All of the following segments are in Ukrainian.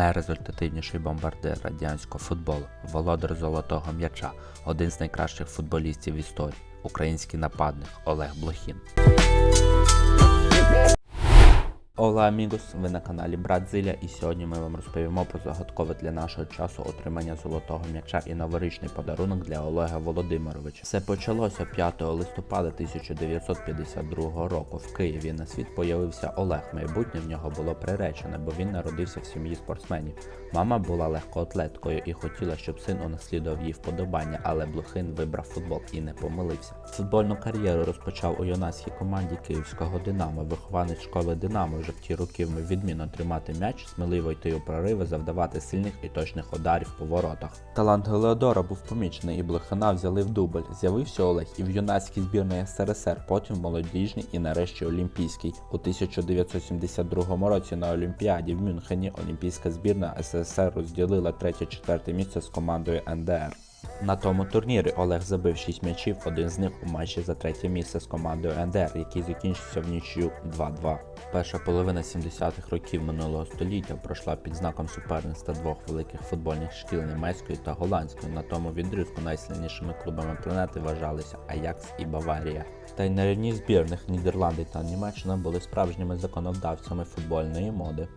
Найрезультативніший бомбардир радянського футболу, володар золотого м'яча, один з найкращих футболістів історії, український нападник Олег Блохін. Ола амігос, ви на каналі Братзиля, і сьогодні ми вам розповімо про загадкове для нашого часу отримання золотого м'яча і новорічний подарунок для Олега Володимировича. Все почалося 5 листопада 1952 року. В Києві на світ появився Олег. Майбутнє в нього було приречене, бо він народився в сім'ї спортсменів. Мама була легкоатлеткою і хотіла, щоб син унаслідував її вподобання, але Блохин вибрав футбол і не помилився. Футбольну кар'єру розпочав у юнацькій команді Київського Динамо. Вихованець школи Динамо вже в ті роки вмів відмінно тримати м'яч, сміливо йти у прориви, завдавати сильних і точних ударів по воротах. Талант Гелеодора був помічений, і Блохина взяли в дубль. З'явився Олег і в юнацькій збірної СРСР, потім в молодіжній і нарешті Олімпійській. У 1972 році на Олімпіаді в Мюнхені Олімпійська збірна СССР розділила третє-четверте місце з командою НДР. На тому турнірі Олег забив 6 м'ячів, один з них у матчі за третє місце з командою НДР, який закінчився в нічю 2-2. Перша половина 70-х років минулого століття пройшла під знаком суперництва двох великих футбольних шкіл німецької та голландської. На тому відрізку найсильнішими клубами планети вважалися Аякс і Баварія. Та й на рівні збірних Нідерланди та Німеччина були справжніми законодавцями футбольної моди.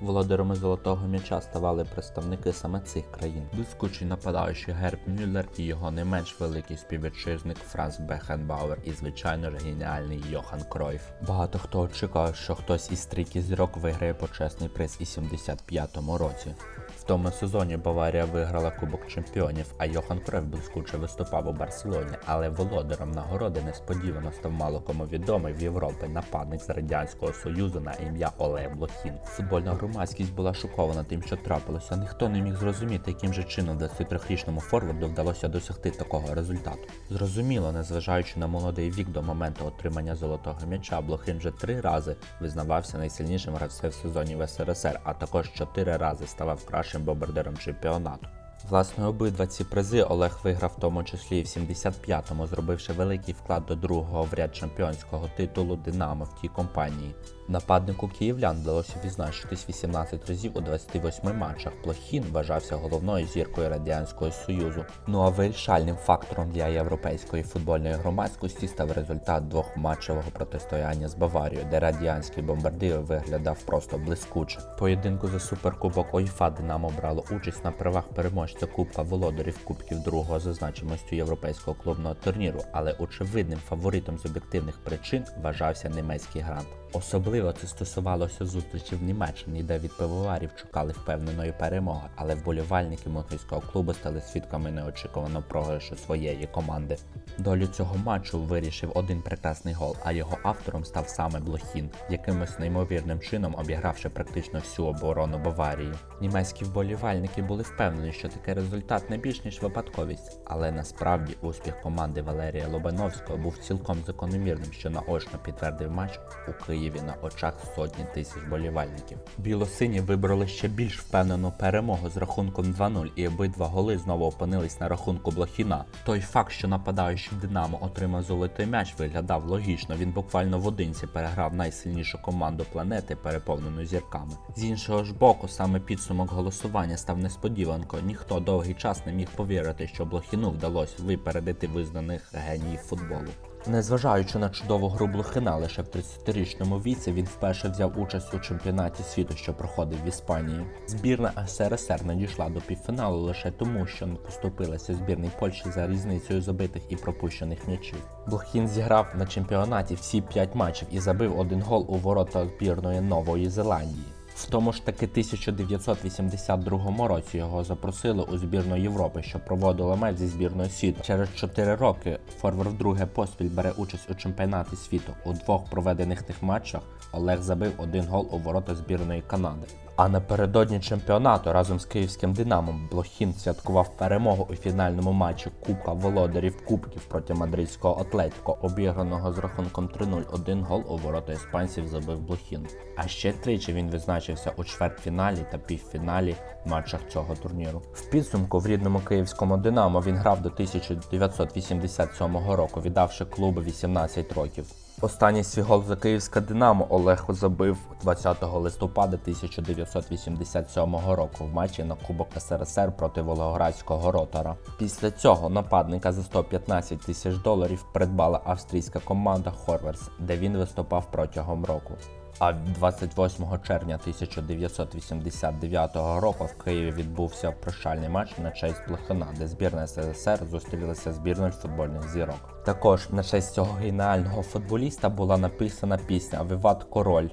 Володарями золотого м'яча ставали представники саме цих країн. Блискучий нападаючий Герб Мюллер і його не менш великий співвітчизник Франц Бехенбауер і, звичайно ж, геніальний Йохан Кройф. Багато хто очікував, що хтось із трійки зірок виграє почесний приз і 75-му році. В тому сезоні Баварія виграла Кубок Чемпіонів, а Йохан Кройф блискуче виступав у Барселоні, але володарем нагороди несподівано став мало кому відомий в Європі нападник з радянського союзу на ім'я Олег Блохін. Футбольна громадськість була шокована тим, що трапилося. Ніхто не міг зрозуміти, яким же чином 23-річному форварду вдалося досягти такого результату. Зрозуміло, незважаючи на молодий вік до моменту отримання золотого м'яча, Блохин вже три рази визнавався найсильнішим гравцем в сезоні в СРСР, а також чотири рази ставав кращим бомбардиром чемпіонату. Власне, обидва ці призи Олег виграв в тому числі в 75-му, зробивши великий вклад до другого в ряд чемпіонського титулу Динамо в тій компанії. Нападнику київлян вдалося відзначитись 18 разів у 28 матчах. Плохін вважався головною зіркою Радянського Союзу. Ну а вирішальним фактором для європейської футбольної громадськості став результат двохматчевого протистояння з Баварією, де радянський бомбардир виглядав просто блискуче. Поєдинку за суперкубок ОІФА Динамо брало участь на правах переможця Кубка володарів Кубків другого за значимостю європейського клубного турніру, але очевидним фаворитом з об'єктивних причин вважався німецький грант. Особливо це стосувалося зустрічі в Німеччині, де від пивоварів чекали впевненої перемоги, але вболівальники монтойського клубу стали свідками неочікувано програшу своєї команди. Долю цього матчу вирішив один прекрасний гол, а його автором став саме Блохін, якимось неймовірним чином обігравши практично всю оборону Баварії. Німецькі вболівальники були впевнені, що такий результат не більш ніж випадковість, але насправді успіх команди Валерія Лобановського був цілком закономірним, що наочно підтвердив матч у Києві на очах сотні тисяч болівальників. Білосині вибрали ще більш впевнену перемогу з рахунком 2-0, і обидва голи знову опинились на рахунку Блохіна. Той факт, що нападаючий Динамо отримав золотий м'яч, виглядав логічно. Він буквально в одинці переграв найсильнішу команду планети, переповнену зірками. З іншого ж боку, саме підсумок голосування став несподіванкою. Ніхто довгий час не міг повірити, що Блохіну вдалося випередити визнаних геніїв футболу. Незважаючи на чудову гру Блохина, лише в 30-річному віці він вперше взяв участь у чемпіонаті світу, що проходив в Іспанії. Збірна СРСР надійшла до півфіналу лише тому, що не поступилася збірній Польщі за різницею забитих і пропущених м'ячів. Блохін зіграв на чемпіонаті всі 5 матчів і забив один гол у ворота збірної Нової Зеландії. В тому ж таки 1982 році його запросили у збірну Європи, що проводила матч зі збірною світу. Через 4 роки Форвард вдруге поспіль бере участь у чемпіонаті світу. У двох проведених тих матчах Олег забив один гол у ворота збірної Канади. А напередодні чемпіонату разом з київським Динамом Блохін святкував перемогу у фінальному матчі Кубка володарів Кубків проти мадридського Атлетико, обіграного з рахунком 3-0. Один гол у ворота іспанців забив Блохін. А ще тричі він відзначився у чвертьфіналі та півфіналі матчах цього турніру. В підсумку в рідному київському Динамо він грав до 1987 року, віддавши клубу 18 років. Останній свій гол за київське Динамо Олег забив 20 листопада 1987 року в матчі на Кубок СРСР проти Волгоградського ротора. Після цього нападника за 115 тисяч доларів придбала австрійська команда Хорверс, де він виступав протягом року. А 28 червня 1989 року в Києві відбувся прощальний матч на честь Блохина, де збірна СССР зустрілася збірною футбольних зірок. Також на честь цього геніального футболіста була написана пісня Виват Король.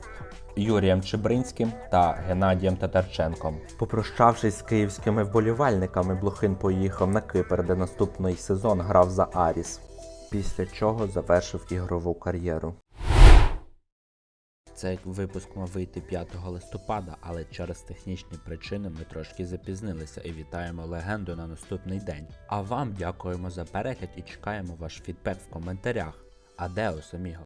Юрієм Чебринським та Геннадієм Татарченком. Попрощавшись з київськими вболівальниками, Блохин поїхав на Кипр, де наступний сезон грав за Аріс, після чого завершив ігрову кар'єру. Цей випуск мав вийти 5 листопада, але через технічні причини ми трошки запізнилися і вітаємо легенду на наступний день. А вам дякуємо за перегляд і чекаємо ваш фідбек в коментарях. Адеос, аміго!